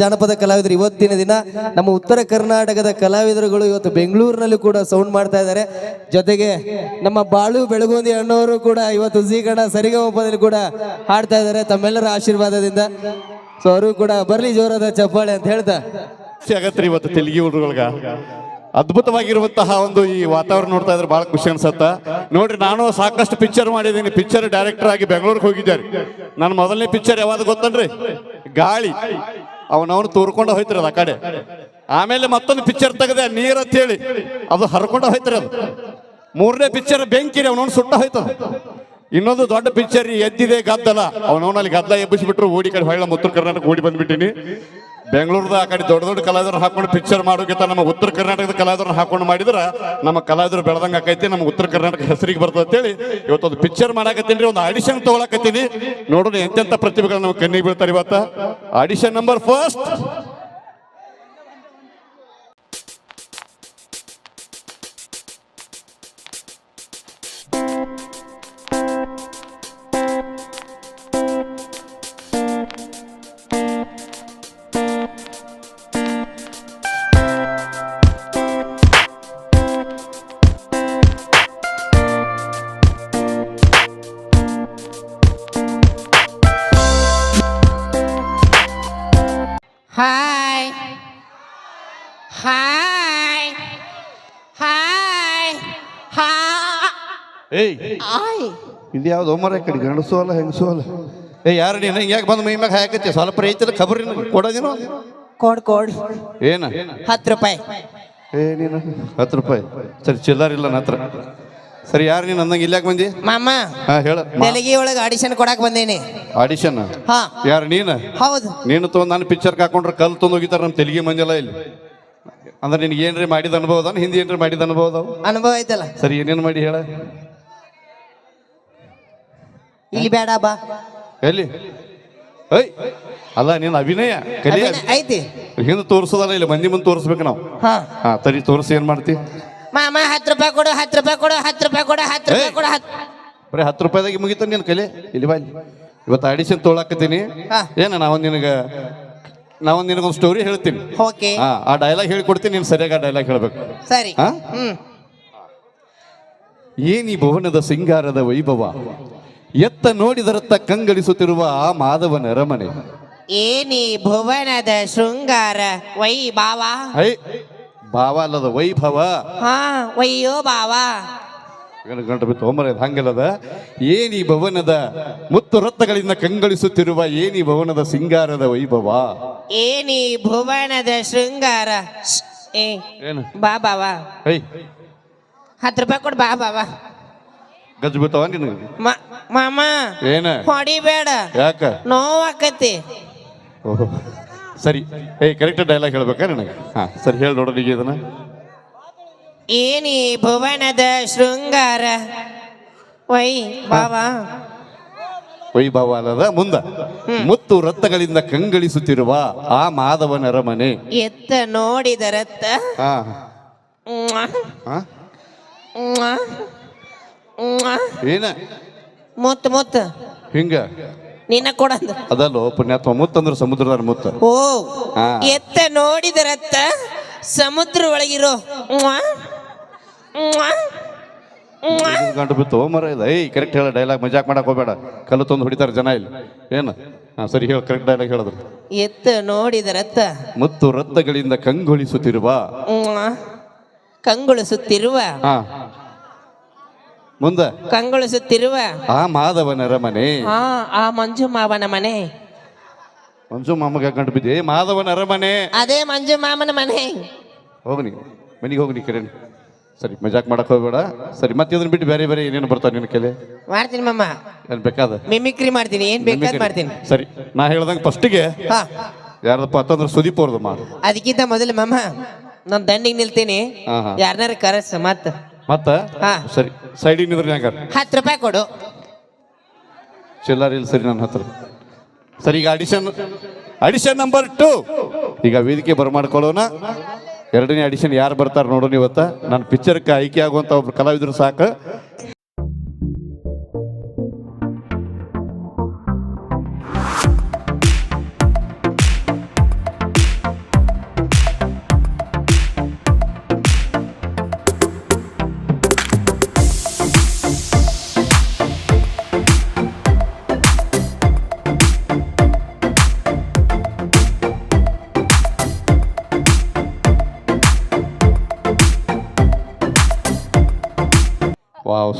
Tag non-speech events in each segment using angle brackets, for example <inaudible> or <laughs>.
ಜಾನಪದ ಕಲಾವಿದರು ಇವತ್ತಿನ ದಿನ ನಮ್ಮ ಉತ್ತರ ಕರ್ನಾಟಕದ ಕಲಾವಿದರುಗಳು ಇವತ್ತು ಬೆಂಗಳೂರಿನಲ್ಲಿ ಕೂಡ ಸೌಂಡ್ ಮಾಡ್ತಾ ಇದ್ದಾರೆ. ಜೊತೆಗೆ ನಮ್ಮ ಬಾಳು ಬೆಳಗುಂದಿ ಅಣ್ಣವರು ಕೂಡ ಇವತ್ತು ಜಿ ಕನ್ನಡ ಸರಿಗಮಪದಲ್ಲಿ ಕೂಡ ಹಾಡ್ತಾ ಇದ್ದಾರೆ. ತಮ್ಮೆಲ್ಲರ ಆಶೀರ್ವಾದದಿಂದ. ಸೊ ಅವರು ಕೂಡ ಬರ್ಲಿ ಜೋರಾದ ಚಪ್ಪಾಳೆ ಅಂತ ಹೇಳ್ತಾ. ಆಗತ್ರಿ ಇವತ್ತು ತೆಲುಗಿ ಹುಡುಗರ್ಗ ಅದ್ಭುತವಾಗಿರುವಂತಹ ಒಂದು ಈ ವಾತಾವರಣ ನೋಡ್ತಾ ಇದ್ರೆ ಬಹಳ ಖುಷಿ ಅನ್ಸತ್ತ. ನೋಡ್ರಿ, ನಾನು ಸಾಕಷ್ಟು ಪಿಕ್ಚರ್ ಮಾಡಿದ್ದೀನಿ. ಪಿಕ್ಚರ್ ಡೈರೆಕ್ಟರ್ ಆಗಿ ಬೆಂಗಳೂರಿಗೆ ಹೋಗಿದ್ದಾರೆ ನನ್ನ ಮೊದಲನೇ ಪಿಕ್ಚರ್ ಯಾವಾಗ ಗೊತ್ತನ್ರಿ? ಗಾಳಿ. ಅವನವನು ತೋರ್ಕೊಂಡು ಹೋಯ್ತಿರ ಆ ಕಡೆ. ಆಮೇಲೆ ಮತ್ತೊಂದು ಪಿಕ್ಚರ್ ತೆಗೆದೆ, ನೀರ್ ಅಂತ ಹೇಳಿ. ಅದು ಹರ್ಕೊಂಡು ಹೋಯ್ತಿರ ಅದು ಮೂರನೇ ಪಿಕ್ಚರ್ ಬೆಂಕಿರಿ ಅವನವನು ಸುಟ್ಟ ಹೋಯ್ತದ. ಇನ್ನೊಂದು ದೊಡ್ಡ ಪಿಕ್ಚರ್ ಎದ್ದಿದೆ ಗದ್ದಲ. ಅವನವನಲ್ಲಿ ಗದ್ದಲ ಎಬ್ಬಿಸಿಬಿಟ್ರು, ಓಡಿ ಕಡೆ ಹೊಳ್ಳ ಉತ್ತರ ಕರ್ನಾಟಕ ಓಡಿ ಬಂದ್ಬಿಟ್ಟಿನಿ. ಬೆಂಗಳೂರದ ಆ ಕಡೆ ದೊಡ್ಡ ದೊಡ್ಡ ಕಲಾವಿದರು ಹಾಕೊಂಡು ಪಿಕ್ಚರ್ ಮಾಡೋಕ್ಕಿಂತ ನಮ್ಮ ಉತ್ತರ ಕರ್ನಾಟಕದ ಕಲಾವಿದರನ್ನ ಹಾಕೊಂಡು ಮಾಡಿದ್ರೆ ನಮ್ಮ ಕಲಾವಿದರು ಬೆಳೆದಂಗೆ ಆಕೈತಿ, ನಮ್ಮ ಉತ್ತರ ಕರ್ನಾಟಕ ಹೆಸರಿಗೆ ಬರ್ತದೆ ಅಂತೇಳಿ ಇವತ್ತೊಂದು ಪಿಕ್ಚರ್ ಮಾಡಾಕತ್ತೀನಿ ಒಂದು ಆಡಿಷನ್ ತೊಗೊಳಕತ್ತೀನಿ. ನೋಡೋಣ ಎಂತೆಂಥ ಪ್ರತಿಭೆಗಳು ನಮ್ಮ ಕಣ್ಣಿಗೆ ಬೀಳ್ತಾರೆ ಇವತ್ತು. Audition number first hi hi ಏಯ್. ಆಯ್ ಇದು ಯಾವ್ದು ಒಮ್ಮರ ಕಡೆ ಗಂಡಸು ಅಲ್ಲ ಹೆಂಗಸು ಅಲ್ಲ ಏ ಯಾರು ನೀನು? ಯಾಕೆ ಬಂದು ಮೈ ಮ್ಯಾಗ ಹಾಕತ್ತಿ? ಸ್ವಲ್ಪ ರೈತರ ಖಬರ್ ಕೊಡೋದೇನು ಕೊಡ್ ಕೊಡ್ ಏನ? ಹತ್ತು ರೂಪಾಯಿ. ಏ ನೀನು? ಹತ್ತು ರೂಪಾಯಿ. ಸರಿ ಚಿಲ್ಲರ್ ಇಲ್ಲ ನನ್ನ ಹತ್ರ. ಸರಿ ಯಾರು ನೀನು ಅಂದಂಗೆ ಇಲ್ಲಾಕ್ ಬಂದಿ? ಮಾಮ ಹಾ ಹೇಳ. ತೆಲಗಿ ಒಳಗೆ ಆಡಿಷನ್ ಕೊಡಕ್ ಬಂದೇನಿ. ಆಡಿಷನ್ ಹಾ. ಯಾರು ನೀನು? ಹೌದು. ನೀನು ತೊಗೊಂಡು ನಾನು ಪಿಕ್ಚರ್ ಹಾಕೊಂಡ್ರೆ ಕಲ್ ತಂದು ಹೋಗಿತಾರೆ ನಮ್ಮ ತೆಲಿಗೆ ಮಂದಿಲ್ಲ ಇಲ್ಲಿ. ಅಂದ್ರೆ ನಿನಗೆ ಏನ್ರಿ ಮಾಡಿದ ಅನುಭವ ಅದಾನ? ಹಿಂದಿ ಏನ್ರಿ ಮಾಡಿದ ಅನುಭವ ಅದಾವ? ಅನುಭವ ಐತಲ್ಲ? ಸರಿ ಏನೇನು ಮಾಡಿ ಹೇಳ? ಇಲ್ಲಿ ಬೇಡ ಬಾ. ಎಲ್ಲಿ? ಐ ಅಲ್ಲ ನಿನ್ನ ಅಭಿನಯ ಕಲಿಯ. ಅಭಿನಯ ಐತಿ. ಹಿಂದೆ ತೋರಿಸೋದಲ್ಲ ಇಲ್ಲಿ ಮಂದಿ ಮುಂದೆ ತೋರಿಸ್ಬೇಕು ನಾವು. ಹಾ. ಹಾ ತರಿ ತೋರಿಸಿ ಏನ್ ಮಾಡ್ತಿ? ಮಾಮ ಹತ್ತು ರೂಪಾಯಿ ಕೊಡು ಹತ್ತು ರೂಪಾಯಿ ಕೊಡು ಹತ್ತು ರೂಪಾಯಿ ಕೊಡು ಹತ್ತು ರೂಪಾಯಿ ಕೊಡು ಹತ್ತು ಬರೀ ಹತ್ತು ರೂಪಾಯಿದಾಗ ಮುಗಿತ ನೀನು ಕಲಿ? ಇಲ್ಲಿ ಬಾ ಇಲ್ಲಿ. ಇವತ್ತು ಆಡಿಷನ್ ತೊಗೊಳಕತ್ತೀನಿ. ಏನು ನಾವೊಂದು ನಿನಗೆ ನಾವೊಂದು ನಿನಗೊಂದು ಸ್ಟೋರಿ ಹೇಳ್ತೀನಿ. ಓಕೆ ಹಾ ಆ ಡೈಲಾಗ್ ಹೇಳ್ಕೊಡ್ತೀನಿ ನೀನು ಸರಿಯಾಗಿ ಆ ಡೈಲಾಗ್ ಹೇಳ್ಬೇಕು. ಸರಿ. ಹಾ? ಹ್ಮ್. ಏನಿ ಭುವನದ ಸಿಂಗಾರದ ವೈಭವ? ಎತ್ತ ನೋಡಿದರತ್ತ ಕಂಗಳಿಸುತ್ತಿರುವ ಆ ಮಾಧವನ ಅರಮನೆ ಏನಿ ಭುವನದ ಶೃಂಗಾರ ವೈ ಬಾವಾ ಐ ಭಾವ ಅಲ್ಲದ ವೈಭವ. ಹಾ ವಯ್ಯೋ ಬಾವಾ ಗಂಟು ಬಿತ್ತು. ಒಮ್ಮರ ಹಂಗಲ್ಲದ? ಏನಿ ಭವನದ ಮುತ್ತು ರತ್ನಗಳಿಂದ ಕಂಗಳಿಸುತ್ತಿರುವ ಏನಿ ಭವನದ ಸಿಂಗಾರದ ವೈಭವ? ಏನಿ ಭುವನದ ಶೃಂಗಾರ? ಏ ಏನು? ಬಾ ಬಾವಾ ಐ ಹತ್ತು ರೂಪಾಯಿ ಕೊಡು ಬಾ ಬಾವಾ ಗಜ್ಜು ಬಿತ್ತವ ನಿನಗೆ? ಮ- ಮಾಮ. ಏನ? ಹೊಡಿಬೇಡ. ಯಾಕ? ನೋವಾಕತಿ. ಓಹೋ. ಸರಿ. ಏಯ್ ಕರೆಕ್ಟ್ ಡೈಲಾಗ್ ಹೇಳ್ಬೇಕಾ ನನಗೆ? ಹಾ ಸರಿ ಹೇಳಿ ನೋಡೋಣ ಈಗ ಇದನ್ನ. ಏನಿ ಭುವನದ ಶೃಂಗಾರ ವೈ ಬಾವಾ ವೈಭವ ಅಲ್ಲದ ಮುಂದ ಮುತ್ತು ರತ್ನಗಳಿಂದ ಕಂಗಳಿಸುತ್ತಿರುವ ಆ ಮಾಧವನ ಅರಮನೆ ಎತ್ತ ನೋಡಿದರತ್ತ ಹಾ ಮ್ವಾ, ಹಾ ಮ್ವಾ, ಮ್ವಾ. ಏನ? ಮುತ್ತು ಮುತ್ತು. ಹಿಂಗ? ನಿನ್ನ ಕೊಡಂದ ಅದಲ್ಲೋ ಪುಣ್ಯಾತ್ಮ ಮುತ್ತಂದ್ರೆ ಸಮುದ್ರದ ಮುತ್ತ. ಓ ಹಾ. ಎತ್ತ ನೋಡಿದರತ್ತ ಸಮುದ್ರ ಒಳಗಿರೋ. ಮ್ವಾ, ಮ್ವಾ, ಮ್ವಾ. ಗಂಟು ಬಿತ್ತು ಮರ ಇಲ್ಲ. ಏಯ್ ಕರೆಕ್ಟ್ ಹೇಳ ಡೈಲಾಗ್ ಮಜಾಕ್ ಮಾಡಕ್ ಹೋಗ್ಬೇಡ. ಕಲ್ಲು ತಂದು ಹೊಡಿತಾರೆ ಜನ ಇಲ್ಲಿ. ಏನು? ಹಾ ಸರಿ ಹೇಳ ಕರೆಕ್ಟ್ ಡೈಲಾಗ್ ಹೇಳಿದ್ರು ಎತ್ತ ನೋಡಿದರತ್ತ ಮುತ್ತು ರತ್ನಗಳಿಂದ ಕಂಗೊಳಿಸುತ್ತಿರುವ. ಮ್ವಾ. ಕಂಗೊಳಿಸುತ್ತಿರುವ. ಹಾ. ಮುಂದ. ಕಂಗೊಳಿಸುತ್ತಿರುವ. ಆ ಮಾಧವನ ಅರಮನೆ ಹಾ ಆ ಮಂಜು ಮಾವನ ಮನೆ. ಮಂಜು ಮಾಮಗೆ ಗಂಟು ಬಿದ್ದೆ ಏ ಮಾಧವನ ಅರಮನೆ ಅದೇ ಮಂಜು ಮಾಮನ ಮನೆ. ಹೋಗ್ನಿ. ಮನೆಗೆ ಹೋಗ್ನಿ ಕರೇನಿ. ಸರಿ ಮಜಾಕ್ ಮಾಡಕ್ ಹೋಗ್ಬೇಡ. ಸರಿ ಮತ್ತೆ ಇದನ್ನ ಬಿಟ್ಟು ಬೇರೆ ಬೇರೆ ಏನೇನು ಬರ್ತಾವ ನಿನ್ನ ಕೇಳಿ ಮಾಡ್ತೀನಿ ಮಮ್ಮ ಏನ್ ಬೇಕಾದ? ಮಿಮಿಕ್ರಿ ಮಾಡ್ತೀನಿ ಏನ್ ಬೇಕಾದ್ ಮಾಡ್ತೀನಿ. ಸರಿ ನಾ ಹೇಳ್ದಂಗೆ ಫಸ್ಟಿಗೆ ಹಾ. ಯಾರ್ದಪ್ಪ ಅಂತಂದ್ರೆ ಸುದೀಪ್ ಅವ್ರದ್ದು ಮಾಡು ಅದಕ್ಕಿಂತ ಮೊದಲು ಮಮ್ಮ ನಾನು ದಂಡಿಗೆ ನಿಲ್ತೀನಿ. ಹಾ, ಹಾ. ಯಾರನ್ನಾರ ಕರೆಸ್ ಮತ್ತ ಮತ್ತ? ಹಾ. ಸರಿ ಸೈಡಿಗೆ ನಿಂದ್ರಿ ಹಂಗಾರ. ಹತ್ತು ರೂಪಾಯಿ ಕೊಡು. ಚಿಲ್ಲರ್ ಇಲ್ಲ ಸರಿ ನನ್ನ ಹತ್ರ. ಸರಿ ಈಗ ಅಡಿಷನ್ ಅಡಿಷನ್ ನಂಬರ್ ಟು ಈಗ ವೇದಿಕೆ ಬರಮಾಡ್ಕೊಳ್ಳೋಣ. ಎರಡನೇ ಅಡಿಷನ್ ಯಾರು ಬರ್ತಾರೆ ನೋಡೋಣ ಇವತ್ತು ನನ್ನ ಪಿಕ್ಚರ್ಗೆ ಆಯ್ಕೆ ಆಗುವಂಥ ಒಬ್ರು ಕಲಾವಿದರು ಸಾಕು.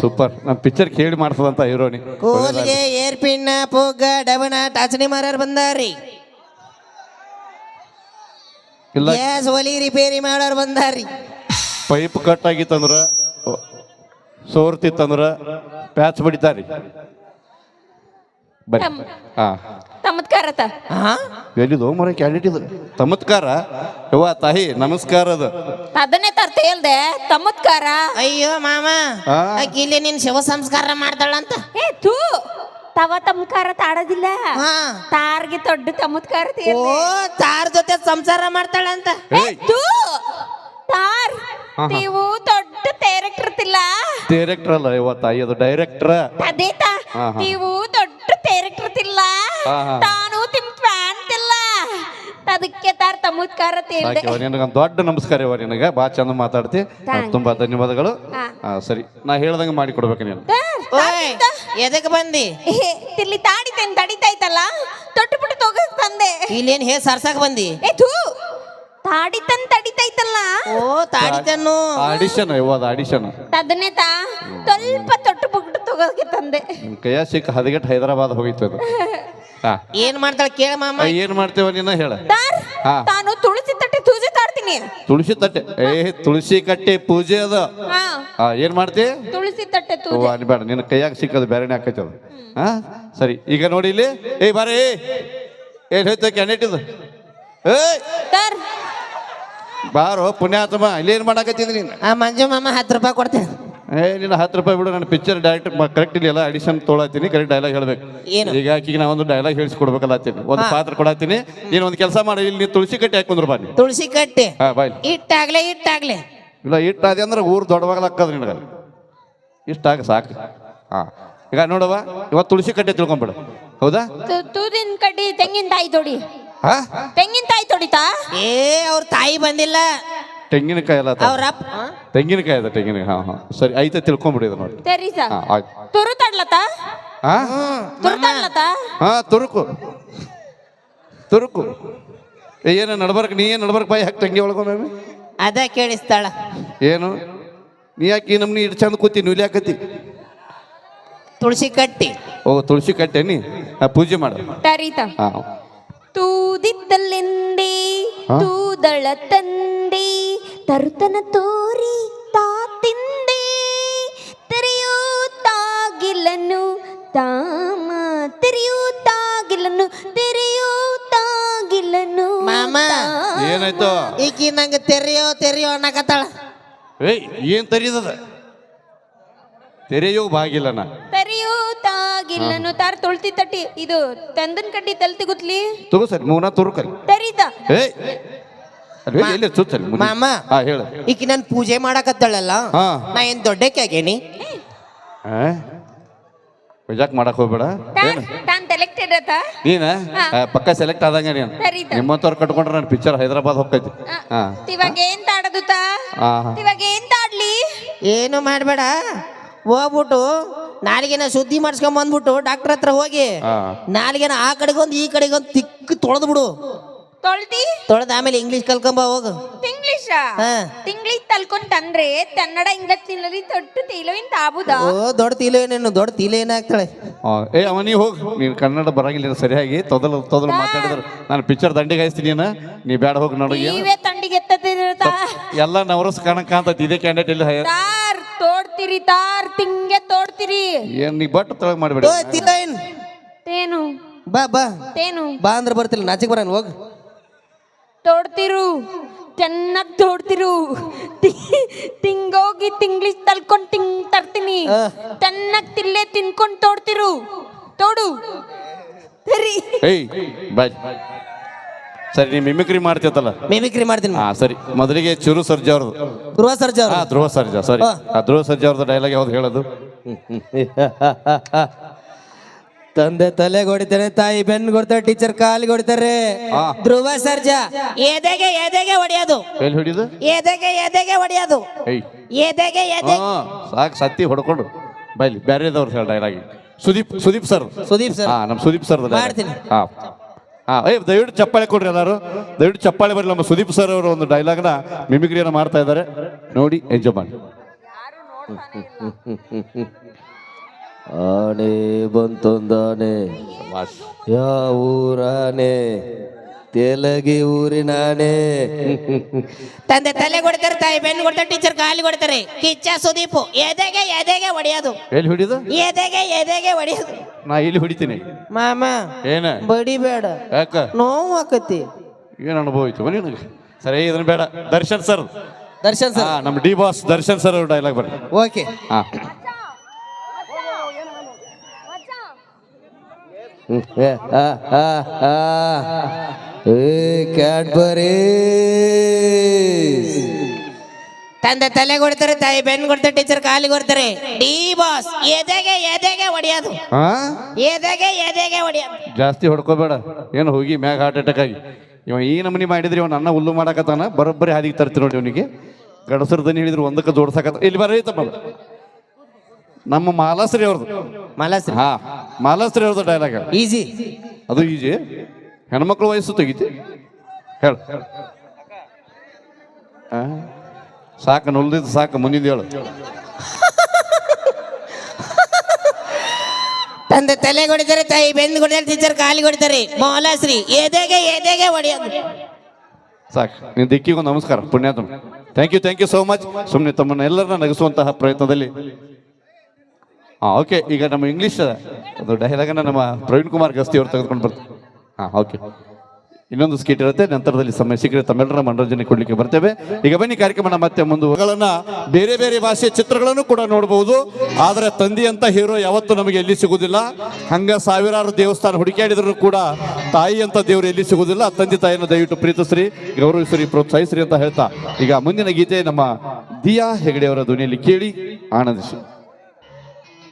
ಸೂಪರ್. ನಮ್ಮ ಪಿಕ್ಚರ್ ಕೇಳಿ ಮಾಡ್ತದಂತ ಹೀರೋನಿ. ಕೂಲ್ಗೆ ಏರ್ ಪಿನ್ನ ಪುಗ್ಗ ಡಬನ ಟಾಚಣಿ ಮಾರರ್ ಬಂದಾರಿ ಇಲ್ಲ. ಗ್ಯಾಸ್ ಒಲಿ ರಿಪೇರಿ ಮಾಡೋರ್ ಬಂದಾರಿ ಪೈಪ್ ಕಟ್ ಆಗಿತ್ತಂದ್ರ ಸೋರ್ತಿತ್ತಂದ್ರ ಪ್ಯಾಚ್ ಬಡಿತಾರಿ ಬರ್ರಿ ಹಾ. ಹಾ ಎಲ್ಲಿದು? ಮರ ಕ್ಯಾಂಡಿಡೇಟ್ ಇದು. ತಮತ್ಕಾರ? ಯವ್ವ ತಾಯಿ ನಮಸ್ಕಾರ ಅದು ಅದನ್ನೇ ತರ್ತ ಹೇಳ್ದೆ. ತಮ್ಮತ್ಕಾರ ಅಯ್ಯೋ ಮಾಮ ಆ. ಆಕಿ ಇಲ್ಲಿ ನಿನ್ ಶಿವ ಸಂಸ್ಕಾರ ಮಾಡ್ತಾಳಂತ ಏ ತೂ ತವ ತಮಕಾರ ತಾಡೋದಿಲ್ಲ. ಹಾ. ತಾರ್ಗೆ ದೊಡ್ಡ ತಮತ್ಕಾರ ಓ ತಾರ್ ಜೊತೆ ಸಂಸಾರ ಮಾಡ್ತಾಳಂತ ಏಯ್. ತೂ ತಾರ್ ನೀವು ದೊಡ್ಡ ತೇರಕ್ಟಿರ್ತಿಲ್ಲ ಡೈರೆಕ್ಟರ್ ಅಲ್ಲ ಯವ್ವ ತಾಯಿ ಅದು ಡೈರೆಕ್ಟರ್. ಅದೇತ ಹಾ, ಹಾ. ನೀವು ದೊಡ್ಡ ಹಾ, ಹಾ. ತಾನು ತಿಮ್ ಫ್ಯಾನ್ತಿಲ್ಲ ಅದಕ್ಕೆ ತಾರ ತೇಳ್ದೆ ನಿನಗೊಂದು ದೊಡ್ಡ ನಮಸ್ಕಾರ ಇವ ನಿನಗೆ. ಬಾ ಚಂದ ಮಾತಾಡ್ತಿ. Thank ತುಂಬಾ ಧನ್ಯವಾದಗಳು. ಹಾ. ಹಾ ಸರಿ. ನಾ ಹೇಳ್ದಂಗೆ ಮಾಡಿ ಕೊಡ್ಬೇಕು ನೀನು. ಓಯ್ ಎದಕ್ ಬಂದಿ? ಇಲ್ಲಿ ತಿಲ್ಲಿ ತಾಡಿತೇನ್ ತಡಿತೈತಲ್ಲ ತೊಟ್ಟು ಬಿಟ್ಟು ತೊಗಕ್ ತಂದೆ ಇಲ್ಲೇನ್ ಹೇ ಸರ್ಸಾಕ್ ಬಂದಿ? ಏ ಥೂ. ತಾಡಿತನ್ ತಡಿತೈತಲ್ಲ ಓ ತಾಡಿತನ್ನು. ಆಡಿಷನ್ ಇವ ಅದು ಆಡಿಷನ್. ತದನೇ ತಾ. ಸ್ವಲ್ಪ ತೊಟ್ಟು ಬಿಟ್ಟು ತೊಗೋಕೆ ತಂದೆ. ನಿಮ್ ಕೈಯ ಸಿಕ್ಕ ಹದಗೆಟ್ ಹೈದರಾಬಾದ್ ಹೋಗಿತ್ತು ಅದು. <laughs> ಹಾ. ಏನ್ ಮಾಡ್ತಾಳ ಕೇಳ ಮಾಮ. ಏನ್ ಮಾಡ್ತೇವ ನೀನ ಹೇಳ. ತಾರ್ ಹಾ. ತಾನು ತುಳಸಿ ತಟ್ಟೆ ತುಳಸಿ ತಾಡ್ತೀನಿ ತುಳಸಿ ತಟ್ಟೆ. ಏ ತುಳಸಿ ಕಟ್ಟೆ ಪೂಜೆ ಅದ. ಹಾ. ಏನ್ ಮಾಡ್ತಿ? ತುಳಸಿ ತಟ್ಟೆ ಓ ಬೇಡ ಅನ್ಬೇಡ ನಿನ್ನ ಕೈಯಾಗ ಸಿಕ್ಕದು ಬೇರೆನೇ ಹಾಕೈತೆ ಅದು. ಹಾ ಸರಿ ಈಗ ನೋಡಿ ಇಲ್ಲಿ. ಏ ಬಾರೇ ಏನ್ ಹೋಯ್ತು ಕ್ಯಾಂಡಿಡೇಟ್ ಇದು ಏಯ್ ಸರ್ ಬಾರೋ ಪುಣ್ಯಾತ್ಮ ಇಲ್ಲಿ ಏನ್ ಮಾಡಾಕತ್ತಿದ್ರಿ ನೀನು? ಆ ಮಂಜು ಮಾಮ ಹತ್ತು ರೂಪಾಯಿ ಕೊಡ್ತೇನೆ. ಏ ನಿನ್ನ ಹತ್ತು ರೂಪಾಯಿ ಬಿಡು ನನ್ನ ಪಿಕ್ಚರ್ ಡೈರೆಕ್ಟ್ ಕರೆಕ್ಟ್ ಇಲ್ಲ ಎಲ್ಲ ಅಡಿಷನ್ ತೊಗೊಳತ್ತೀನಿ ಕರೆಕ್ಟ್ ಡೈಲಾಗ್ ಹೇಳ್ಬೇಕು. ಏನು? ಈಗ ಆಕಿಗೆ ನಾ ಒಂದು ಡೈಲಾಗ್ ಹೇಳಿಸ್ಕೊಡ್ಬೇಕಲ್ಲತ್ತೀನಿ ಒಂದು ಪಾತ್ರ ಕೊಡತ್ತೀನಿ ನೀನು ಒಂದು ಕೆಲಸ ಮಾಡಿ ಇಲ್ಲಿ ನೀನು ತುಳಸಿ ಕಟ್ಟಿ ಹಾಕೊಂಡ್ರು ಬಾ ನೀ ತುಳಸಿ ಕಟ್ಟಿ? ಹಾ ಬಾಯ್ ಇಟ್ಟಾಗ್ಲೆ ಇಟ್ಟಾಗ್ಲೆ. ಇಲ್ಲ ಇಟ್ಟಾದೆ ಅದೇ ಅಂದ್ರೆ ಊರು ದೊಡ್ಡವಾಗಲಕ್ಕದ ನಿನಗೆ ಇಷ್ಟಾಗ ಸಾಕು. ಹಾ. ಈಗ ನೋಡವ ಇವತ್ತು ತುಳಸಿ ಕಟ್ಟೆ ತಿಳ್ಕೊಂಬಿಡು. ಹೌದಾ? ತು- ತೂದಿನ ಕಡ್ಡಿ ತೆಂಗಿನ ತಾಯಿ ತೊಡಿ. ಹಾ? ತೆಂಗಿನ ತಾಯಿ ತೊಡಿತಾ? ಏ ಅವ್ರ ತಾಯಿ ಬಂದಿಲ್ಲ. ತೆಂಗಿನಕಾಯಿ. ಅವ್ರ ಅಪ್ಪ ತೆಂಗಿನಕಾಯಿ ಅದ ತೆಂಗಿನಕಾಯಿ. ಹಾಂ ಹಾಂ. ಸರಿ ಐತೆ ತಿಳ್ಕೊಂಬಿಡಿ ಇದು ನೋಡಿ. ಹಾಂ ಆಯ್ತು. ತುರು ತಡ್ಲತ್ತ ಹಾಂ? ತುರು ತಡ್ಲತ್ತ ಹಾಂ ತುರುಕು. ತುರುಕು. ಏನು ನಡ್ಬರ್ಕ್ ನೀ ಏನು ನಡ್ಬರ್ಕ್ ಬಾಯಿ ಹಾಕಿ ತಂಗಿ ಒಳಗೊಮ್ಮೆ ಅದ ಕೇಳಿಸ್ತಾಳ ಏನು? ನೀ ಯಾಕೆ ಈ ನಮ್ನಿ ಇಟ್ಟು ಚಂದ ಕೂತಿ ನೂಲಿ ಹಾಕತಿ ತುಳಸಿ ಕಟ್ಟಿ. ಓ ತುಳಸಿ ಕಟ್ಟೆ ನೀ? ಆ, ಪೂಜೆ ಮಾಡು. ತರೀತ. ಹಾಂ. ತೂದಿದ್ದಲೆಂದೇ ಹಾ? ತೂದಳ ತಂದೆ ತರುತನ ತೋರಿ ತಾ ತಿಂದೆ ತೆರೆಯೂ ತಾಗಿಲನು ತಾಮ ತೆರೆಯೂ ತಾಗಿಲನು ತೆರೆಯೂ ತಾಗಿಲನು ಮಾಮ. ತಾ- ಏನಾಯ್ತು? ಈಕಿ ನಂಗೆ ತೆರೆಯೋ ತೆರೆಯೋ ಅನ್ನಕತ್ತಾಳ. ಏಯ್ ಏನ್ ತರೀದದ? ತೆರೆಯೋ ಬಾಗಿಲ್ಲ ನಾ ತೆರೆಯೂ ತಾರ್ ತೊಳ್ತಿ ತಟ್ಟಿ. ಇದು ತಂದನ್ ಕಡ್ಡಿ ತಲ್ತಿ ಗುತ್ಲಿ ತಗೋ ಸರಿ ಮೂನ ತೆರೀತ ಏಯ್! ಅಲ್ಲಿ ಎಲ್ಲಿ ಸುತ್ತಲ್ಲಿ ಮಾಮ. ಹಾ ಹೇಳು. ಈಕಿ ನನ್ ಪೂಜೆ ಮಾಡಕತ್ತಳಲ್ಲ? ಹಾ. ನಾ ಏನ್ ದೊಡ್ಡಕ್ಕೆ ಆಗೇನಿ ಆ? ಮಜಾಕ್ ಮಾಡಕ್ ಹೋಗ್ಬೇಡ. ತಾನ್ ಸೆಲೆಕ್ಟೆಡ್ ಆತ ನೀನ? ಹಾ. ಆ, ಪಕ್ಕ ಸೆಲೆಕ್ಟ್ ಆದಂಗ ನೀನು. ಸರಿ ತ. ನಿಮ್ಮಂತವ್ರು ಕಟ್ಕೊಂಡ್ರೆ ನನ್ನ ಪಿಕ್ಚರ್ ಹೈದರಾಬಾದ್ ಹೋಗ್ತೈತಿ. ಹಾ. ಇವಾಗ ಏನ್ ತಾಡದು ತಾ ಹಾ. ಇವಾಗ ಏನ್ ತಾಡ್ಲಿ? ಏನು ಮಾಡ್ಬೇಡ. ಹೋಗ್ಬಿಟ್ಟು ನಾಲಿಗೆನ ಶುದ್ಧಿ ಮಾಡಿಸ್ಕೊಂಡ್ ಬಂದ್ಬಿಟ್ಟು ಡಾಕ್ಟರ್ ಹತ್ರ ಹೋಗಿ ಹಾ. ನಾಲಿಗೆನ ಆ ಕಡೆಗೊಂದು ಈ ಕಡೆಗೊಂದು ತಿಕ್ಕ ತೊಳೆದು ಬಿಡು. ತೊಳ್ದಿ? ತೊಳೆದ ಆಮೇಲೆ ಇಂಗ್ಲಿಷ್ ಕಲ್ಕೊಂಬ ಹೋಗು. ತಿಂಗ್ಲಿಷ ಹಾ. ತಿಂಗ್ಲಿಷ್ ತಲ್ಕೊಂಡ್ ತಂದ್ರೆ ಕನ್ನಡ ಹಿಂಗ ತಿನ್ನಲಿ ತೊಟ್ಟು ತೀಲವಿನ್ ತಾಬುದ ಓ ದೊಡ್ಡ ತೀಲೆ ಏನೇನು ದೊಡ್ಡ ತೀಲೆ ಏನಾಗ್ತಾಳೆ ಆ, ಏ ಅವ ನೀ ಹೋಗ್. ನೀನು ಕನ್ನಡ ಬರಂಗಿಲ್ಲ ಸರಿಯಾಗಿ. ತೊದಲು ತೊದಲು ಮಾತಾಡಿದ್ರು. ನಾನು ಪಿಕ್ಚರ್ ದಂಡಿಗೆ ಹಾಯಿಸ್ತೀನಿ ನೀನು. ನೀ ಬೇಡ ಹೋಗಿ ನೋಡು ಏನು ನೀವೇ ತಂಡಿಗೆ ಎತ್ತದಿರತಾ ಎಲ್ಲ ನವರಸ್ ಕಾಣಕ ಅಂತ ಇದೇ ಕ್ಯಾಂಡಿಡೇಟ್ ಇಲ್ಲಿ ಹೈ- ತೋಡ್ತಿರಿ ತಾರ್ ತಿಂಗೆ ತೋಡ್ತಿರಿ. ಏನ್ ನೀ ಬಟ್ ತೊಳಗ್ ಮಾಡಬೇಡಿ. ಓ ತೀಲೆ ಏನ್? ತೇನು. ಬಾ ಬಾ. ತೇನು. ಬಾ ಅಂದ್ರೆ ಬರ್ತಿಲ್ಲ ನಾಚಿಕ್ ಬರೋಣ ಹೋಗು. ತೋಡ್ತಿರು ಚೆನ್ನಾಗ್ ತೋಡ್ತಿರು. ತಿ- ತಿಂಗೋಗಿ ತಿಂಗ್ಳಿ ತಲ್ಕೊಂಡ್ ತಿಂಗ್ ತರ್ತೀನಿ. ಆ. ಚೆನ್ನಾಗ್ ತಿಲ್ಲೆ ತಿನ್ಕೊಂಡ್ ತೋಡ್ತಿರು. ತೋಡು. ಸರಿ ಏಯ್ ಬಾಯ್ ಸರಿ ನೀವು ಮಿಮಿಕ್ರಿ ಮಾಡ್ತಿತ್ತಲ್ಲ ಮಿಮಿಕ್ರಿ ಮಾಡ್ತೀನಿ ಹಾ ಸರಿ. ಮೊದಲಿಗೆ ಚುರು ಸರ್ಜಾ ಅವ್ರದ್ದು. ಧ್ರುವ ಸರ್ಜಾ ಹಾ ಧ್ರುವ ಸರ್ಜಾ ಸಾರಿ. ಆ ಧ್ರುವ ಸರ್ಜಾ ಅವ್ರದ್ದು ಡೈಲಾಗ್ ಯಾವ್ದು ಹೇಳೋದು? ತಂದೆ ತಲೆಗೆ ಹೊಡಿತಾರೆ ತಾಯಿ ಬೆನ್ನಿಗೆ ಹೊಡಿತಾರೆ ಟೀಚರ್ ಕಾಲಿ ಹೊಡಿತಾರೆ ಹಾ. ಧ್ರುವ ಸರ್ಜಾ. ಎದೆಗೆ ಎದೆಗೆ ಹೊಡೆಯೋದು? ಎಲ್ಲಿ ಹೊಡೆಯೋದು? ಎದೆಗೆ ಎದೆಗೆ ಹೊಡೆಯೋದು? ಏಯ್. ಎದೆಗೆ ಎದೆ ಹಾ ಸಾಕು ಸತ್ತಿ ಹೊಡ್ಕೊಂಡು ಬೈಲಿ. ಬೇರೆದವ್ರು ಹೇಳ ಡೈಲಾಗಿ ಸುದೀಪ್ ಸುದೀಪ್ ಸರ್ ಸುದೀಪ್ ಸರ್ ಹಾ ನಮ್ಮ ಸುದೀಪ್ ಸರ್ ಮಾಡ್ತೀನಿ. ಹಾ. ಏ ದಯವಿಟ್ಟು ಚಪ್ಪಾಳೆ ಕೊಡ್ರಿ ಎಲ್ಲರೂ. ದಯವಿಟ್ಟು ಚಪ್ಪಾಳೆ ಬರ್ರಿ. ನಮ್ಮ ಸುದೀಪ್ ಸರ್ ಅವರು ಒಂದು ಡೈಲಾಗ್ನ ಮಿಮಿಕ್ರಿಯನ್ನು ಮಾಡ್ತಾ ಇದ್ದಾರೆ. ನೋಡಿ ಎಂಜಾಯ್ ಮಾಡಿ. ಆನೆ ಬಂತೊಂದಾನೆ ಯಾವ ಊರಾನೆ? ತೆಲಗಿ ಊರಿನಾನೆ. ತಂದೆ ತಲೆ ಕೊಡ್ತಾರೆ ತಾಯಿ ಬೆನ್ನು ಕೊಡ್ತಾರೆ ಟೀಚರ್ ಕಾಲಿ ಕೊಡ್ತಾರೆ ಕಿಚ್ಚ ಸುದೀಪು ಎದೆಗೆ ಎದೆಗೆ ಒಡೆಯೋದು ಎಲ್ಲಿ ಹೊಡಿದ ಎದೆಗೆ ಎದೆಗೆ ಹೊಡೆಯೋದು? ನಾ ಇಲ್ಲಿ ಹೊಡಿತೀನಿ. ಮಾಮ ಏನ? ಬಡಿಬೇಡ ಯಾಕ? ನೋವು ಆಕತಿ. ಏನು ಅನುಭವ ಐತಿ ನಿನಗೆ? ಸರಿ ಇದನ್ನ ಬೇಡ. ದರ್ಶನ್ ಸರ್. ದರ್ಶನ್ ಸರ್. ನಮ್ಮ D boss Darshan sir dialogue ಬರ್ರಿ. ಓಕೆ. ಹಾ. ಕ್ಯಾಡ್ಬರಿ ತಂದೆ ತಲೆ ಕೊಡ್ತಾರೆ ತಾಯಿ ಬೆನ್ ಕೊಡ್ತಾರೆ ಟೀಚರ್ ಕಾಲಿ ಕೊಡ್ತಾರೆ. ಡಿ ಬಾಸ್ ಎದೆಗೆ ಎದೆಗೆ ಹೊಡೆಯೋದು? ಹಾ ಎದೆಗೆ ಎದೆಗೆ ಹೊಡೆಯೋದು? ಜಾಸ್ತಿ ಹೊಡ್ಕೋಬೇಡ. ಏನು ಹೋಗಿ ಮ್ಯಾಗ ಹಾರ್ಟ್ ಅಟ್ಯಾಕ್ ಆಗಿ. ಇವ ಈ ನಮ್ಮನಿ ಮಾಡಿದ್ರಿ ಇವ ನನ್ನ ಹುಲ್ಲು ಮಾಡಕತ್ತಾನ ಬರೋಬ್ಬರಿ ಹಾದಿಗೆ ತರ್ತೀನಿ ನೋಡಿ ಇವನಿಗೆ. ಗಡಸರ ದನಿ ಹೇಳಿದ್ರು ಒಂದಕ್ಕೆ ಜೋಡ್ಸಕತ್ತ. ಇಲ್ಲಿ ಬರೈತ ನಮ್ಮ ಮಾಲಾಸ್ರಿ ಅವ್ರದ್ದು ಮಲಸ್ರಿ? ಹಾ ಮಾಲಾಸ್ರಿ ಅವ್ರದ್ದು ಡೈಲಾಗ್ ಈಸಿ ಅದು ಈಜಿ ಹೆಣ್ಮಕ್ಳು ವಯಸ್ಸು ತೆಗಿತಿ. ಹೇಳ? ಸಾಕು ನುಲ್ದಿದ್ದು ಸಾಕು ಮುಂದಿದ್ದು ಹೇಳು. ತಂದೆ ತಲೆ ಹೊಡಿತಾರೆ ತಾಯಿ ಬೆಂದ್ ಕೊಡ್ತಾರೆ ಟೀಚರ್ ಕಾಲಿಗೆ ಕೊಡ್ತಾರೆ ಮೌಲಾಶ್ರೀ ಎದೆಗೆ ಎದೆಗೆ ಹೊಡೆಯೋದು ಸಾಕು ನಿನ್ನ ದಿಕ್ಕಿಗೊಂದು ನಮಸ್ಕಾರ ಪುಣ್ಯಾತ್ಮ. Thank you thank you so much ಸುಮ್ಮನೆ ತಮ್ಮನ್ನ ಎಲ್ಲರನ್ನ ನಗಿಸುವಂತಹ ಪ್ರಯತ್ನದಲ್ಲಿ. ಹಾಂ ಓಕೆ ಈಗ ನಮ್ಮ ಇಂಗ್ಲೀಷ್ ಅದು ಡೈಲಾಗನ್ನು ನಮ್ಮ ಪ್ರವೀಣ್ ಕುಮಾರ್ ಗಸ್ತಿ ಅವರು ತೆಗೆದುಕೊಂಡು ಬರ್ತಾರೆ. ಹಾಂ ಓಕೆ ಇನ್ನೊಂದು ಸ್ಕೀಟ್ ಇರುತ್ತೆ, ನಂತರದಲ್ಲಿ ಸಮಯ ಸಿಕ್ಕರೆ ತಮ್ಮೆಲ್ಲರ ಮನೋರಂಜನೆ ಕೊಡ್ಲಿಕ್ಕೆ ಬರ್ತೇವೆ. ಈಗ ಬನ್ನಿ ಕಾರ್ಯಕ್ರಮ ಮತ್ತೆ ಮುಂದುವರೆಗಳನ್ನ ಬೇರೆ ಬೇರೆ ಭಾಷೆಯ ಚಿತ್ರಗಳನ್ನು ಕೂಡ ನೋಡಬಹುದು ಆದರೆ ತಂದಿ ಅಂತ ಹೀರೋ ಯಾವತ್ತೂ ನಮಗೆ ಎಲ್ಲಿ ಸಿಗುವುದಿಲ್ಲ ಹಂಗ ಸಾವಿರಾರು ದೇವಸ್ಥಾನ ಹುಡುಕಾಡಿದ್ರು ಕೂಡ ತಾಯಿ ಅಂತ ದೇವರು ಎಲ್ಲಿ ಸಿಗುವುದಿಲ್ಲ ತಂದೆ ತಾಯಿಯನ್ನು ದಯವಿಟ್ಟು ಪ್ರೀತಿಸ್ರಿ, ಗೌರವಿಸ್ರಿ, ಪ್ರೋತ್ಸಾಹಿಸ್ರಿ ಅಂತ ಹೇಳ್ತಾ. ಈಗ ಮುಂದಿನ ಗೀತೆ ನಮ್ಮ ದಿಯಾ ಹೆಗಡೆಯವರ ಧ್ವನಿಯಲ್ಲಿ ಕೇಳಿ ಆನಂದಿಸಿ